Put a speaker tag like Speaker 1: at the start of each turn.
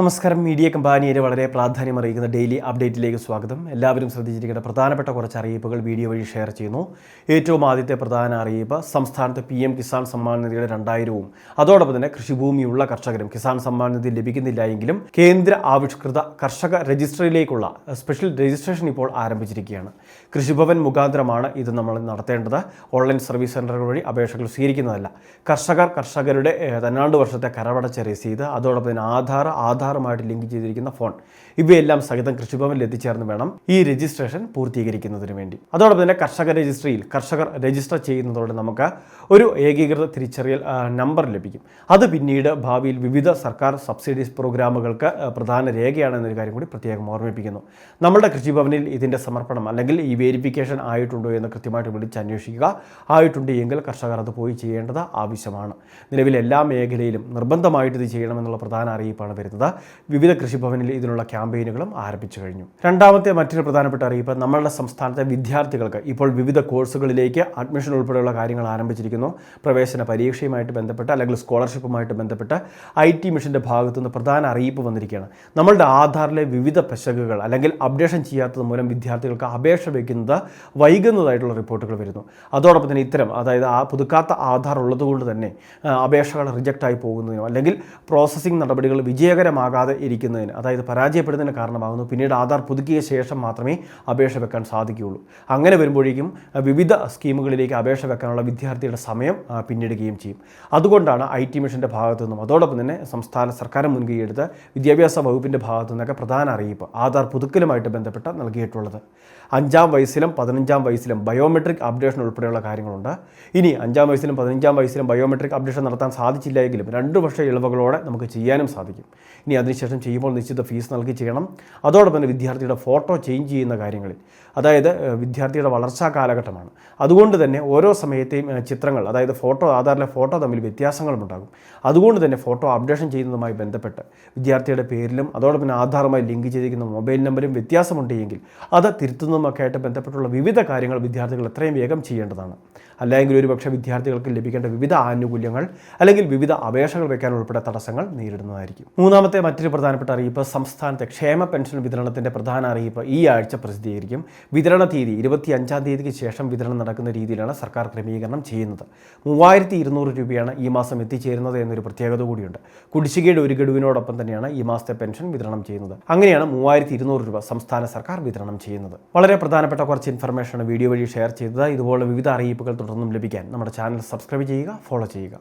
Speaker 1: നമസ്കാരം. മീഡിയ കമ്പാനിയുടെ വളരെ പ്രാധാന്യം അറിയിക്കുന്ന ഡെയിലി അപ്ഡേറ്റിലേക്ക് സ്വാഗതം. എല്ലാവരും ശ്രദ്ധിച്ചിരിക്കേണ്ട പ്രധാനപ്പെട്ട കുറച്ച് അറിയിപ്പുകൾ വീഡിയോ വഴി ഷെയർ ചെയ്യുന്നു. ഏറ്റവും ആദ്യത്തെ പ്രധാന അറിയിപ്പ് സംസ്ഥാനത്ത് പി എം കിസാൻ സമ്മാൻ നിധിയുടെ രണ്ടായിരവും. അതോടൊപ്പം തന്നെ കൃഷിഭൂമിയുള്ള കർഷകരും കിസാൻ സമ്മാൻ നിധി ലഭിക്കുന്നില്ല എങ്കിലും കേന്ദ്ര ആവിഷ്കൃത കർഷക രജിസ്ട്രിയിലേക്കുള്ള സ്പെഷ്യൽ രജിസ്ട്രേഷൻ ഇപ്പോൾ ആരംഭിച്ചിരിക്കുകയാണ്. കൃഷിഭവൻ മുഖാന്തരമാണ് ഇത് നമ്മൾ നടത്തേണ്ടത്. ഓൺലൈൻ സർവീസ് സെന്ററുകൾ വഴി അപേക്ഷകൾ സ്വീകരിക്കുന്നതല്ല. കർഷകർ കർഷകരുടെ തന്നാണ്ട് വർഷത്തെ കരവടച്ച രസീത് അതോടൊപ്പം തന്നെ ആധാർ ആധാർ ആധാറുമായിട്ട് ലിങ്ക് ചെയ്തിരിക്കുന്ന ഫോൺ. ഇവയെല്ലാം സഹിതം കൃഷിഭവനിൽ എത്തിച്ചേർന്ന് വേണം ഈ രജിസ്ട്രേഷൻ പൂർത്തീകരിക്കുന്നതിന് വേണ്ടി. അതോടൊപ്പം തന്നെ കർഷക രജിസ്ട്രിയിൽ കർഷകർ രജിസ്റ്റർ ചെയ്യുന്നതോടെ നമുക്ക് ഒരു ഏകീകൃത തിരിച്ചറിയൽ നമ്പർ ലഭിക്കും. അത് പിന്നീട് ഭാവിയിൽ വിവിധ സർക്കാർ സബ്സിഡീസ് പ്രോഗ്രാമുകൾക്ക് പ്രധാന രേഖയാണെന്നൊരു കാര്യം കൂടി പ്രത്യേകം ഓർമ്മിപ്പിക്കുന്നു. നമ്മുടെ കൃഷിഭവനിൽ ഇതിന്റെ സമർപ്പണം അല്ലെങ്കിൽ ഈ വെരിഫിക്കേഷൻ ആയിട്ടുണ്ടോ എന്ന് കൃത്യമായിട്ട് വിളിച്ച് അന്വേഷിക്കുക. ആയിട്ടുണ്ട് എങ്കിൽ കർഷകർ അത് പോയി ചെയ്യേണ്ടത് ആവശ്യമാണ്. നിലവിൽ എല്ലാ മേഖലയിലും നിർബന്ധമായിട്ട് ഇത് ചെയ്യണമെന്നുള്ള പ്രധാന അറിയിപ്പാണ് വരുന്നത്. വിവിധ കൃഷിഭവനിൽ ഇതിനുള്ള ക്യാമ്പയിനുകളും ആരംഭിച്ചു കഴിഞ്ഞു. രണ്ടാമത്തെ മറ്റൊരു പ്രധാനപ്പെട്ട അറിയിപ്പ് നമ്മളുടെ സംസ്ഥാനത്തെ വിദ്യാർത്ഥികൾക്ക് ഇപ്പോൾ വിവിധ കോഴ്സുകളിലേക്ക് അഡ്മിഷൻ ഉൾപ്പെടെയുള്ള കാര്യങ്ങൾ ആരംഭിച്ചിരിക്കുന്നു. പ്രവേശന പരീക്ഷയുമായിട്ട് ബന്ധപ്പെട്ട് അല്ലെങ്കിൽ സ്കോളർഷിപ്പുമായിട്ട് ബന്ധപ്പെട്ട് ഐ ടി മിഷന്റെ ഭാഗത്തുനിന്ന് പ്രധാന അറിയിപ്പ് വന്നിരിക്കുകയാണ്. നമ്മളുടെ ആധാറിലെ വിവിധ പെശകുകൾ അല്ലെങ്കിൽ അപ്ഡേഷൻ ചെയ്യാത്തത് മൂലം വിദ്യാർത്ഥികൾക്ക് അപേക്ഷ വയ്ക്കുന്നത് വൈകുന്നതായിട്ടുള്ള റിപ്പോർട്ടുകൾ വരുന്നു. അതോടൊപ്പം തന്നെ ഇത്തരം അതായത് ആ പുതുക്കാത്ത ആധാർ ഉള്ളതുകൊണ്ട് തന്നെ അപേക്ഷകൾ റിജക്റ്റ് ആയി പോകുന്നതിനോ അല്ലെങ്കിൽ പ്രോസസ്സിംഗ് നടപടികൾ വിജയകരമാകാതെ ഇരിക്കുന്നതിന് അതായത് പരാജയപ്പെടുന്നതിന് കാരണമാകുന്നു. പിന്നീട് ആധാർ പുതുക്കിയ ശേഷം മാത്രമേ അപേക്ഷ വെക്കാൻ സാധിക്കുകയുള്ളൂ. അങ്ങനെ വരുമ്പോഴേക്കും വിവിധ സ്കീമുകളിലേക്ക് അപേക്ഷ വെക്കാനുള്ള വിദ്യാർത്ഥിയുടെ സമയം പിന്നിടുകയും ചെയ്യും. അതുകൊണ്ടാണ് ഐ ടി മിഷന്റെ ഭാഗത്തു നിന്നും അതോടൊപ്പം തന്നെ സംസ്ഥാന സർക്കാർ മുൻകൈയെടുത്ത് വിദ്യാഭ്യാസ വകുപ്പിന്റെ ഭാഗത്തു നിന്നൊക്കെ പ്രധാന അറിയിപ്പ് ആധാർ പുതുക്കലുമായിട്ട് ബന്ധപ്പെട്ട് നൽകിയിട്ടുള്ളത്. അഞ്ചാം വയസ്സിലും പതിനഞ്ചാം വയസ്സിലും ബയോമെട്രിക് അപ്ഡേഷൻ ഉൾപ്പെടെയുള്ള കാര്യങ്ങളുണ്ട്. ഇനി അഞ്ചാം വയസ്സിലും പതിനഞ്ചാം വയസ്സിലും ബയോമെട്രിക് അപ്ഡേഷൻ നടത്താൻ സാധിച്ചില്ല എങ്കിലും രണ്ട് വർഷ ഇളവുകളോടെ നമുക്ക് ചെയ്യാനും സാധിക്കും. ഇനി അതിനുശേഷം ചെയ്യുമ്പോൾ നിശ്ചിത ഫീസ് നൽകി ചെയ്യണം. അതോടൊപ്പം തന്നെ വിദ്യാർത്ഥിയുടെ ഫോട്ടോ ചേഞ്ച് ചെയ്യുന്ന കാര്യങ്ങളിൽ അതായത് വിദ്യാർത്ഥിയുടെ വളർച്ചാ കാലഘട്ടമാണ്. അതുകൊണ്ട് തന്നെ ഓരോ സമയത്തെയും ചിത്രങ്ങൾ അതായത് ഫോട്ടോ ആധാറിലെ ഫോട്ടോ തമ്മിൽ വ്യത്യാസങ്ങളും ഉണ്ടാകും അതുകൊണ്ട് തന്നെ ഫോട്ടോ അപ്ഡേഷൻ ചെയ്യുന്നതുമായി ബന്ധപ്പെട്ട് വിദ്യാർത്ഥിയുടെ പേരിലും അതോടൊപ്പം ആധാറുമായി ലിങ്ക് ചെയ്തിരിക്കുന്ന മൊബൈൽ നമ്പരും വ്യത്യാസമുണ്ടെങ്കിൽ അത് തിരുത്തുന്നതുമൊക്കെ ആയിട്ട് ബന്ധപ്പെട്ടുള്ള വിവിധ കാര്യങ്ങൾ വിദ്യാർത്ഥികൾ എത്രയും വേഗം ചെയ്യേണ്ടതാണ്. അല്ലെങ്കിൽ ഒരു പക്ഷേ വിദ്യാർത്ഥികൾക്ക് ലഭിക്കേണ്ട വിവിധ ആനുകൂല്യങ്ങൾ അല്ലെങ്കിൽ വിവിധ അപേക്ഷകൾ വയ്ക്കാൻ ഉൾപ്പെടെ തടസ്സങ്ങൾ നേരിടുന്നതായിരിക്കും. മൂന്നാമത്തെ മറ്റൊരു പ്രധാനപ്പെട്ട അറിയിപ്പ് സംസ്ഥാനത്തെ ക്ഷേമ പെൻഷൻ വിതരണത്തിന്റെ പ്രധാന അറിയിപ്പ് ഈ ആഴ്ച പ്രസിദ്ധീകരിക്കും. വിതരണ തീയതി ഇരുപത്തി അഞ്ചാം തീയതിക്ക് ശേഷം വിതരണം നടക്കുന്ന രീതിയിലാണ് സർക്കാർ ക്രമീകരണം ചെയ്യുന്നത്. മൂവായിരത്തി ഇരുന്നൂറ് രൂപയാണ് ഈ മാസം എത്തിച്ചേരുന്നത് എന്നൊരു പ്രത്യേകത കൂടിയുണ്ട്. കുടിശ്ശികയുടെ ഒരു ഗഡുവിനോടൊപ്പം തന്നെയാണ് ഈ മാസത്തെ പെൻഷൻ വിതരണം ചെയ്യുന്നത്. അങ്ങനെയാണ് മൂവായിരത്തി ഇരുന്നൂറ് രൂപ സംസ്ഥാന സർക്കാർ വിതരണം ചെയ്യുന്നത്. വളരെ പ്രധാനപ്പെട്ട കുറച്ച് ഇൻഫർമേഷനാണ് വീഡിയോ വഴി ഷെയർ ചെയ്തത്. ഇതുപോലെ വിവിധ അറിയിപ്പുകൾ തുടർന്നും ലഭിക്കാൻ നമ്മുടെ ചാനൽ സബ്സ്ക്രൈബ് ചെയ്യുക ഫോളോ ചെയ്യുക.